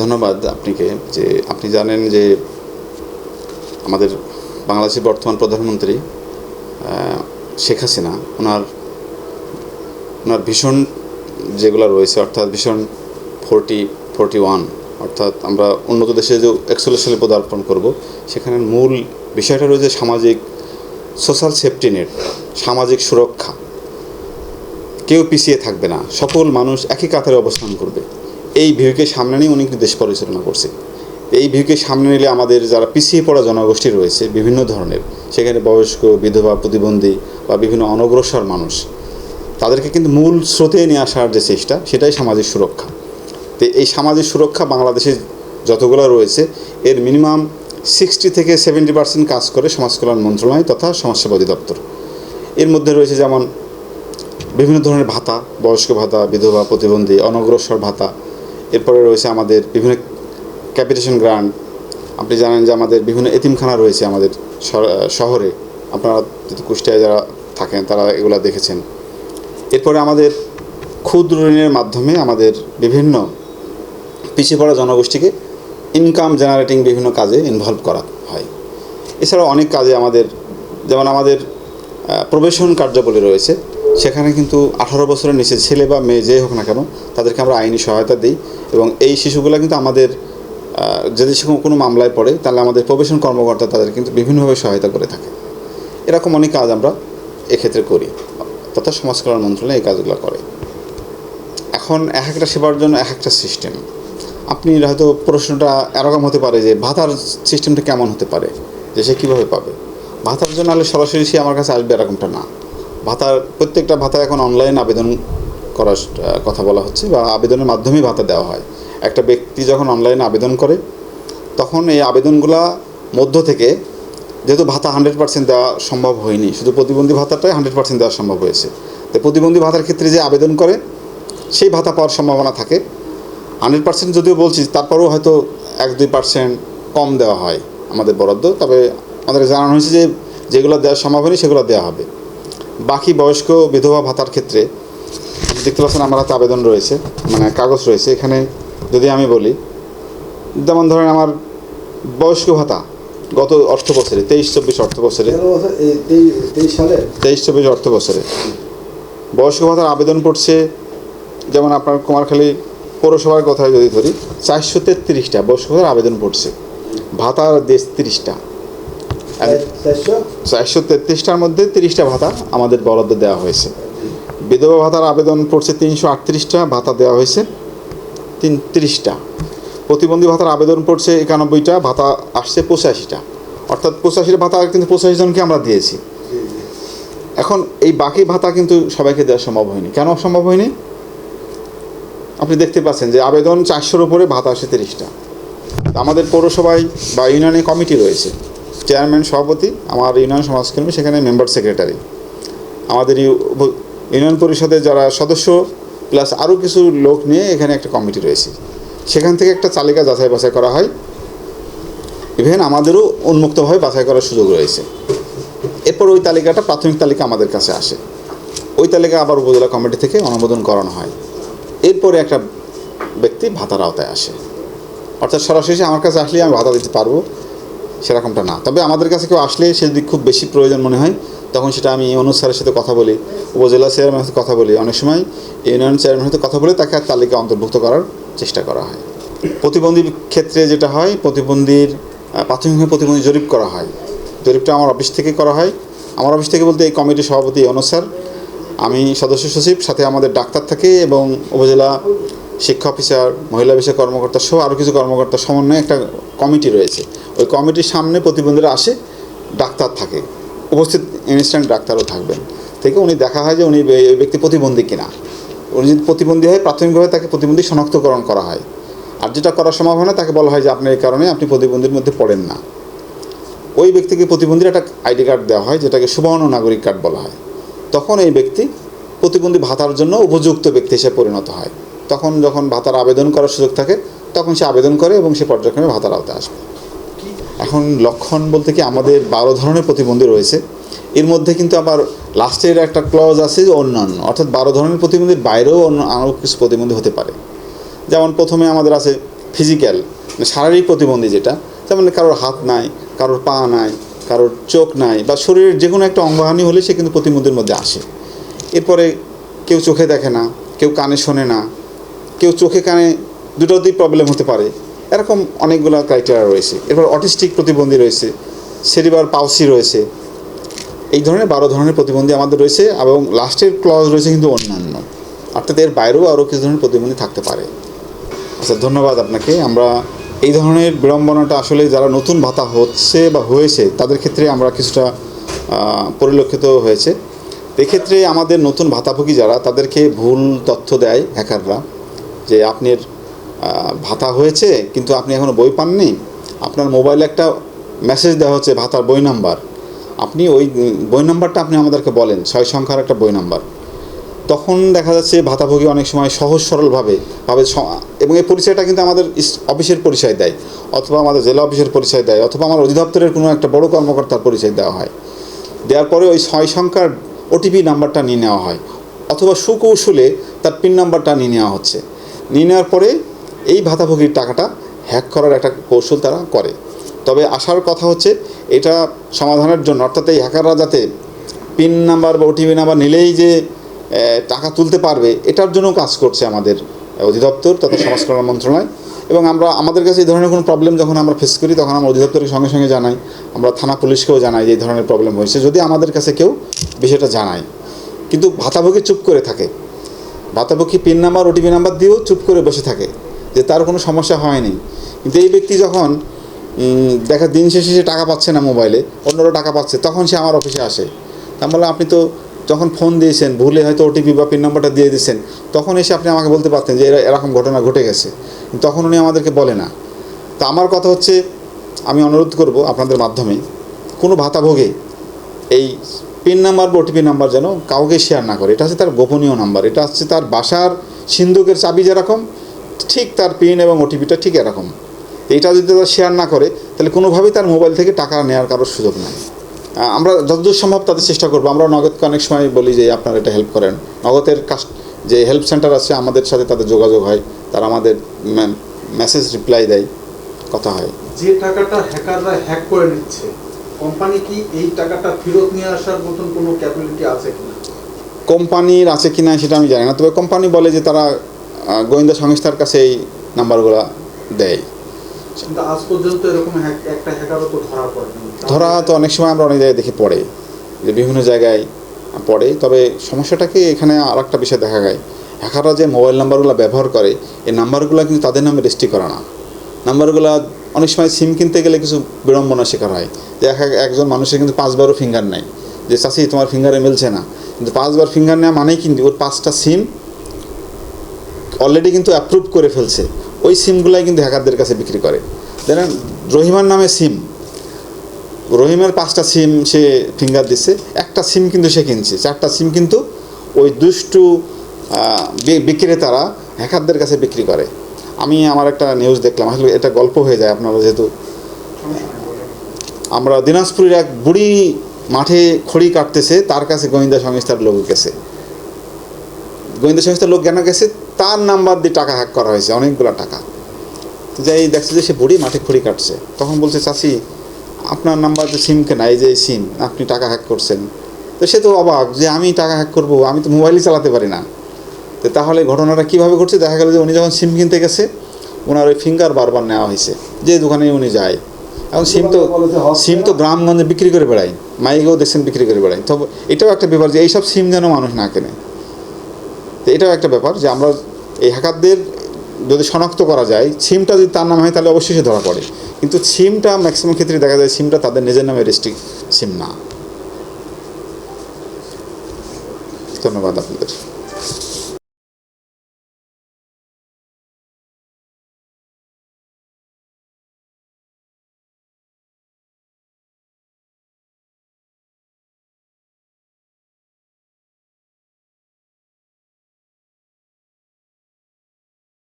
ধন্যবাদ আপনাকে যে আপনি জানেন যে আমাদের বাংলাদেশের বর্তমান প্রধানমন্ত্রী শেখ হাসিনা, ওনার ওনার ভীষণ যেগুলো রয়েছে, অর্থাৎ ভীষণ ফোরটি ফোরটি ওয়ান, অর্থাৎ আমরা উন্নত দেশে যে একচল্লিশ সালে পদার্পণ করব সেখানে মূল বিষয়টা রয়েছে সামাজিক সোশ্যাল সেফটি নেট সামাজিক সুরক্ষা। কেউ পিছিয়ে থাকবে না, সকল মানুষ একই কাতারে অবস্থান করবে। এই ভিউকে সামনে নিয়ে উনি দেশ পরিচালনা করছে। এই ভিউকে সামনে নিলে আমাদের যারা পিছিয়ে পড়া জনগোষ্ঠী রয়েছে, বিভিন্ন ধরনের, সেখানে বয়স্ক, বিধবা, প্রতিবন্ধী বা বিভিন্ন অনগ্রসর মানুষ, তাদেরকে কিন্তু মূল স্রোতে নিয়ে আসার যে চেষ্টা, সেটাই সামাজিক সুরক্ষা। তো এই সামাজিক সুরক্ষা বাংলাদেশে যতগুলো রয়েছে, এর মিনিমাম সিক্সটি থেকে সেভেন্টি পার্সেন্ট কাজ করে সমাজ কল্যাণ মন্ত্রণালয় তথা সমাজসেবা অধিদপ্তর। এর মধ্যে রয়েছে যেমন বিভিন্ন ধরনের ভাতা, বয়স্ক ভাতা, বিধবা, প্রতিবন্ধী, অনগ্রসর ভাতা এরপরে রয়েছে আমাদের বিভিন্ন ক্যাপিটেশন গ্রান্ট। আপনি জানেন যে আমাদের বিভিন্ন এতিমখানা রয়েছে আমাদের শহরে। আপনারা কুষ্টিয়ায় যারা থাকেন, তারা এগুলা দেখেছেন। এরপরে আমাদের ক্ষুদ্র ঋণের মাধ্যমে আমাদের বিভিন্ন পিছিয়ে পড়া জনগোষ্ঠীকে ইনকাম জেনারেটিং বিভিন্ন কাজে ইনভলভ করা হয়। এছাড়াও অনেক কাজে আমাদের, যেমন আমাদের প্রবেশন কার্যাবলী রয়েছে। সেখানে কিন্তু আঠারো বছরের নিচে ছেলে বা মেয়ে যেই হোক না কেন, তাদেরকে আমরা আইনি সহায়তা দিই এবং এই শিশুগুলো কিন্তু আমাদের যদি কোনো মামলায় পড়ে, তাহলে আমাদের প্রবেশন কর্মকর্তা তাদের কিন্তু বিভিন্নভাবে সহায়তা করে থাকে। এরকম অনেক কাজ আমরা এক্ষেত্রে করি, তথা সমাজ কল্যাণ মন্ত্রণালয় এই কাজগুলো করে। এখন এক একটা সেবার জন্য এক একটা সিস্টেম। আপনি হয়তো প্রশ্নটা এরকম হতে পারে যে, ভাতার সিস্টেমটা কেমন হতে পারে? যে সে কীভাবে পাবে? ভাতার জন্য হলে সরাসরি সে আমার কাছে আসবে এরকমটা না। ভাতার প্রত্যেকটা ভাতা এখন অনলাইন আবেদন করার কথা বলা হচ্ছে বা আবেদনের মাধ্যমেই ভাতা দেওয়া হয়। একটা ব্যক্তি যখন অনলাইনে আবেদন করে, তখন এই আবেদনগুলা মধ্য থেকে যেহেতু ভাতা হান্ড্রেড পার্সেন্ট দেওয়া সম্ভব হয়নি, শুধু প্রতিবন্ধী ভাতাটাই হান্ড্রেড পার্সেন্ট দেওয়া সম্ভব হয়েছে। তো প্রতিবন্ধী ভাতার ক্ষেত্রে যে আবেদন করে, সেই ভাতা পাওয়ার সম্ভাবনা থাকে। হান্ড্রেড পার্সেন্ট যদিও বলছি, তারপরেও হয়তো এক দুই পার্সেন্ট কম দেওয়া হয় আমাদের বরাদ্দ। তবে আমাদের জানানো হয়েছে যে যেগুলো দেওয়া সম্ভব হয়নি, সেগুলো দেওয়া হবে। বাকি বয়স্ক বিধবা ভাতার ক্ষেত্রে দেখতে পাচ্ছেন আমার হাতে আবেদন রয়েছে মানে কাগজ রয়েছে। এখানে যদি আমি বলি যেমন ধরেন আমার বয়স্ক ভাতা গত অর্থ বছরে তেইশ চব্বিশ অর্থ বছরে তেইশ চব্বিশ অর্থ বছরে বয়স্ক ভাতার আবেদন পড়ছে যেমন আপনার কুমারখালী পৌরসভার কথায় যদি ধরি চারশো তেত্রিশটা বয়স্ক ভাতার আবেদন পড়ছে। ভাতার দেশ তিরিশটা। চারশো? তেত্রিশটার মধ্যে তিরিশটা ভাতা আমাদের বরাদ্দ দেওয়া হয়েছে। বিধবা ভাতার আবেদন পড়ছে তিনশো আটত্রিশটা ভাতা দেওয়া হয়েছে তিন তিরিশটা প্রতিবন্ধী ভাতার আবেদন পড়ছে একানব্বইটা ভাতা আসছে পঁচাশিটা। অর্থাৎ পঁচাশিটা ভাতা কিন্তু পঁচাশি জনকে আমরা দিয়েছি। এখন এই বাকি ভাতা কিন্তু সবাইকে দেওয়া সম্ভব হয়নি। কেন সম্ভব হয়নি? আপনি দেখতে পাচ্ছেন যে আবেদন চারশোর উপরে ভাতা আসে তিরিশটা। আমাদের পৌরসভায় বা ইউনিয়নে কমিটি রয়েছে। চেয়ারম্যান সভাপতি, আমার ইউনিয়ন সমাজকর্মী, সেখানে মেম্বার সেক্রেটারি আমাদের ইউ- ইউনিয়ন পরিষদের যারা সদস্য প্লাস আরও কিছু লোক নিয়ে এখানে একটা কমিটি রয়েছে। সেখান থেকে একটা তালিকা যাচাই বাছাই করা হয়। ইভেন আমাদেরও উন্মুক্তভাবে বাছাই করার সুযোগ রয়েছে। এরপর ওই তালিকাটা প্রাথমিক তালিকা আমাদের কাছে আসে। ওই তালিকা আবার উপজেলা কমিটি থেকে অনুমোদন করানো হয়। এরপরে একটা ব্যক্তি ভাতার আওতায় আসে। অর্থাৎ সরাসরি আমার কাছে আসলে আমি ভাতা দিতে পারব। সেরকমটা না। তবে আমাদের কাছে কেউ আসলে সে যদি খুব বেশি প্রয়োজন মনে হয়। তখন সেটা আমি ইউনুস স্যারের সাথে কথা বলি, উপজেলা চেয়ারম্যানের সাথে কথা বলি। অনেক সময় ইউনিয়ন চেয়ারম্যানের সাথে কথা বলে তাকে তালিকা অন্তর্ভুক্ত করার চেষ্টা করা হয়। প্রতিবন্ধীর ক্ষেত্রে যেটা হয়, প্রতিবন্ধীর প্রাথমিকভাবে প্রতিবন্ধী জরিপ করা হয়। জরিপটা আমার অফিস থেকে করা হয়। আমার অফিস থেকে বলতে এই কমিটির সভাপতি স্যার। আমি সদস্য সচিব, সাথে আমাদের ডাক্তার থাকে এবং উপজেলা শিক্ষা অফিসার, মহিলা বিষয় কর্মকর্তা সহ আরও কিছু কর্মকর্তা সমন্বয়ে একটা কমিটি রয়েছে। ওই কমিটির সামনে প্রতিবন্ধীরা আসে, ডাক্তার থাকে। উপস্থিত ইনস্ট্যান্ট ডাক্তারও থাকবেন। থেকে উনি দেখা হয় যে উনি এই ব্যক্তি প্রতিবন্ধী কিনা। উনি যদি প্রতিবন্ধী হয়, প্রাথমিকভাবে তাকে প্রতিবন্ধী শনাক্তকরণ করা হয়। আর যেটা করার সম্ভব না, তাকে বলা হয় যে আপনার এই কারণে আপনি প্রতিবন্ধীর মধ্যে পড়েন না। ওই ব্যক্তিকে প্রতিবন্ধীর একটা আইডি কার্ড দেওয়া হয়, যেটাকে সুবর্ণ নাগরিক কার্ড বলা হয়। তখন এই ব্যক্তি প্রতিবন্ধী ভাতার জন্য উপযুক্ত ব্যক্তি হিসেবে পরিণত হয়। তখন যখন ভাতার আবেদন করার সুযোগ থাকে, তখন সে আবেদন করে এবং সে পর্যায়ক্রমে ভাতার আওতায় আসবে এখন লক্ষণ বলতে কি আমাদের বারো ধরনের প্রতিবন্ধী রয়েছে। এর মধ্যে কিন্তু আবার লাস্টের একটা ক্লজ আছে যে অন্যান্য, অর্থাৎ বারো ধরনের প্রতিবন্ধীর বাইরেও অন্য আরও কিছু প্রতিবন্ধী হতে পারে। যেমন প্রথমে আমাদের আছে ফিজিক্যাল মানে শারীরিক প্রতিবন্ধী যেটা, যেমন কারোর হাত নাই, কারোর পা নাই, কারোর চোখ নাই বা শরীরের যে কোনো একটা অঙ্গহানি হলে সে কিন্তু প্রতিবন্ধীর মধ্যে আসে। এরপরে কেউ চোখে দেখে না, কেউ কানে শোনে না কেউ চোখে কানে দুটো দুটোতেই প্রবলেম হতে পারে। এরকম অনেকগুলো ক্রাইটেরিয়া রয়েছে। এরপর অটিস্টিক প্রতিবন্ধী রয়েছে সেরিবার পাউসি রয়েছে। এই ধরনের বারো ধরনের প্রতিবন্ধী আমাদের রয়েছে এবং লাস্টের ক্লজ রয়েছে কিন্তু অন্যান্য। অর্থাৎ এর বাইরেও আরও কিছু ধরনের প্রতিবন্ধী থাকতে পারে। আচ্ছা ধন্যবাদ আপনাকে। আমরা এই ধরনের বিড়ম্বনাটা আসলে যারা নতুন ভাতা হচ্ছে বা হয়েছে, তাদের ক্ষেত্রে আমরা কিছুটা পরিলক্ষিত হয়েছে। এক্ষেত্রে আমাদের নতুন ভাতাভোগী যারা, তাদেরকে ভুল তথ্য দেয় হ্যাকাররা। যে আপনার ভাতা হয়েছে, কিন্তু আপনি এখনও বই পাননি, আপনার মোবাইলে একটা মেসেজ দেওয়া হচ্ছে ভাতার বই নাম্বার আপনি ওই বই নাম্বারটা আপনি আমাদেরকে বলেন, ছয় সংখ্যার একটা বই নাম্বার তখন দেখা যাচ্ছে ভাতাভোগী অনেক সময় সহজ সরলভাবে ভাবে এবং এই পরিচয়টা কিন্তু আমাদের অফিসের পরিচয় দেয়, অথবা আমাদের জেলা অফিসের পরিচয় দেয়, অথবা আমার অধিদপ্তরের কোনো একটা বড় কর্মকর্তার পরিচয় দেওয়া হয়। দেওয়ার পরে ওই ছয় সংখ্যার ওটিপি নাম্বারটা নিয়ে নেওয়া হয়, অথবা সুকৌশলে তার পিন নাম্বারটা নিয়ে নেওয়া হচ্ছে। নিয়ে নেওয়ার পরে এই ভাতাভোগীর টাকাটা হ্যাক করার একটা কৌশল তারা করে। তবে আসার কথা হচ্ছে, এটা সমাধানের জন্য, অর্থাৎ এই হ্যাকাররা যাতে পিন নাম্বার বা ওটিপি নাম্বার নিলেই যে টাকা তুলতে পারবে, এটার জন্য কাজ করছে আমাদের অধিদপ্তর তথা সমাজ কল্যাণ মন্ত্রণালয়। এবং আমরা, আমাদের কাছে এই ধরনের কোনো প্রবলেম যখন আমরা ফেস করি, তখন আমরা অধিদপ্তরের সঙ্গে সঙ্গে জানাই, আমরা থানা পুলিশকেও জানাই যে এই ধরনের প্রবলেম হয়েছে, যদি আমাদের কাছে কেউ বিষয়টা জানায়। কিন্তু ভাতাভোগী চুপ করে থাকে। ভাতাভোগী পিন নাম্বার ওটিপি নাম্বার দিয়েও চুপ করে বসে থাকে, যে তার কোনো সমস্যা হয়নি। কিন্তু এই ব্যক্তি যখন দেখা দিন শেষে সে টাকা পাচ্ছে না মোবাইলে, অন্যরা টাকা পাচ্ছে, তখন সে আমার অফিসে আসে। তা বললাম, আপনি তো যখন ফোন দিয়েছেন, ভুলে হয়তো ওটিপি বা পিন নাম্বারটা দিয়ে দিয়েছেন তখন এসে আপনি আমাকে বলতে পারতেন যে এরা- এরকম ঘটনা ঘটে গেছে। তখন উনি আমাদেরকে বলে না। তো আমার কথা হচ্ছে, আমি অনুরোধ করব আপনাদের মাধ্যমে, কোনো ভাতাভোগে এই পিন নাম্বার বা ওটিপি নাম্বার যেন কাউকে শেয়ার না করে। এটা হচ্ছে তার গোপনীয় নাম্বার। এটা হচ্ছে তার বাসার সিন্ধুকের চাবি যেরকম, ঠিক তার পিন এবং ওটিপিটা ঠিক এরকম। এইটা যদি তারা শেয়ার না করে, তাহলে কোনোভাবেই তার মোবাইল থেকে টাকা নেওয়ার কারোর সুযোগ নাই। আমরা যতদূর সম্ভব তাদের চেষ্টা করব। আমরা নগদকে অনেক সময় বলি যে, আপনারা এটা হেল্প করেন। নগদের কাস্ট যে হেল্প সেন্টার আছে, আমাদের সাথে তাদের যোগাযোগ হয়। তারা আমাদের মেসেজ রিপ্লাই দেয়। কথা হয়। যে টাকাটা হ্যাকাররা হ্যাক করে নিচ্ছে কোম্পানি কি এই টাকাটা ফেরত নিয়ে আসার মতন কোনো ক্যাপাবিলিটি আছে কিনা? কোম্পানির আছে কি না সেটা আমি জানি না তবে কোম্পানি বলে যে তারা গোয়েন্দা সংস্থার কাছে এই নাম্বারগুলো দেয়। কিন্তু আজ পর্যন্ত এরকম একটা হ্যাকারও তো ধরা পড়েনি। ধরা তো অনেক সময় আমরা অনেক জায়গায় দেখি পড়ে যে বিভিন্ন জায়গায় পড়ে তবে সমস্যাটাকে এখানে আর একটা বিষয় দেখা যায়। হ্যাকাররা যে মোবাইল নাম্বারগুলো ব্যবহার করে এই নাম্বারগুলো কিন্তু তাদের নামে রেজিস্ট্রি করা না। নাম্বারগুলো অনেক সময় সিম কিনতে গেলে কিছু বিড়ম্বনার শিকার হয়। যে এক এক- একজন মানুষের কিন্তু পাঁচবারও ফিঙ্গার নেয়। যে চাষি তোমার ফিঙ্গারে মিলছে না। কিন্তু পাঁচবার ফিঙ্গার নেওয়া মানেই কিন্তু ওর পাঁচটা সিম অলরেডি কিন্তু অ্যাপ্রুভ করে ফেলছে। ওই সিমগুলাই কিন্তু হ্যাকারদের কাছে বিক্রি করে। দেখেন রহিমার নামে সিম। রহিমের পাঁচটা সিম সে ফিঙ্গার দিচ্ছে একটা সিম কিন্তু সে কিনছে। চারটা সিম কিন্তু ওই দুষ্টু বিক্রেতারা হ্যাকারদের কাছে বিক্রি করে। আমি আমার একটা নিউজ দেখলাম। আসলে এটা গল্প হয়ে যায় আপনারা যেহেতু। আমরা দিনাজপুরের এক বুড়ি মাঠে খড়ি কাটতেছে, তার কাছে গোয়েন্দা সংস্থার লোক গেছে। গোয়েন্দা সংস্থার লোক কেন গেছে? তার নাম্বার দিয়ে টাকা হ্যাক করা হয়েছে, অনেকগুলো টাকা। তো যাই, দেখছে যে সে বুড়ি মাঠে খড়ি কাটছে। তখন বলছে, চাচি, আপনার নাম্বার তো সিম কেনা, এই যে সিম আপনি টাকা হ্যাক করছেন। তো সে তো অবাক যে আমি টাকা হ্যাক করব, আমি তো মোবাইলই চালাতে পারি না। তো তাহলে ঘটনাটা কীভাবে ঘটছে? দেখা গেল যে উনি যখন সিম কিনতে গেছে ওনার ওই ফিঙ্গার বারবার নেওয়া হয়েছে যে দোকানে উনি যায়। এখন সিম তো সিম তো গ্রামগঞ্জে বিক্রি করে বেড়ায় মাইকেও দেখছেন বিক্রি করে বেড়ায়। তবে এটাও একটা ব্যাপার যে এইসব সিম যেন মানুষ না কেনে। তো এটাও একটা ব্যাপার যে আমরা এই হ্যাকারদের যদি শনাক্ত করা যায় সিমটা যদি তার নাম হয় তাহলে অবশ্যই সে ধরা পড়ে। কিন্তু সিমটা ম্যাক্সিমাম ক্ষেত্রে দেখা যায় সিমটা তাদের নিজের নামে রেস্ট্রিক্ট সিম না। ধন্যবাদ আপনাদের।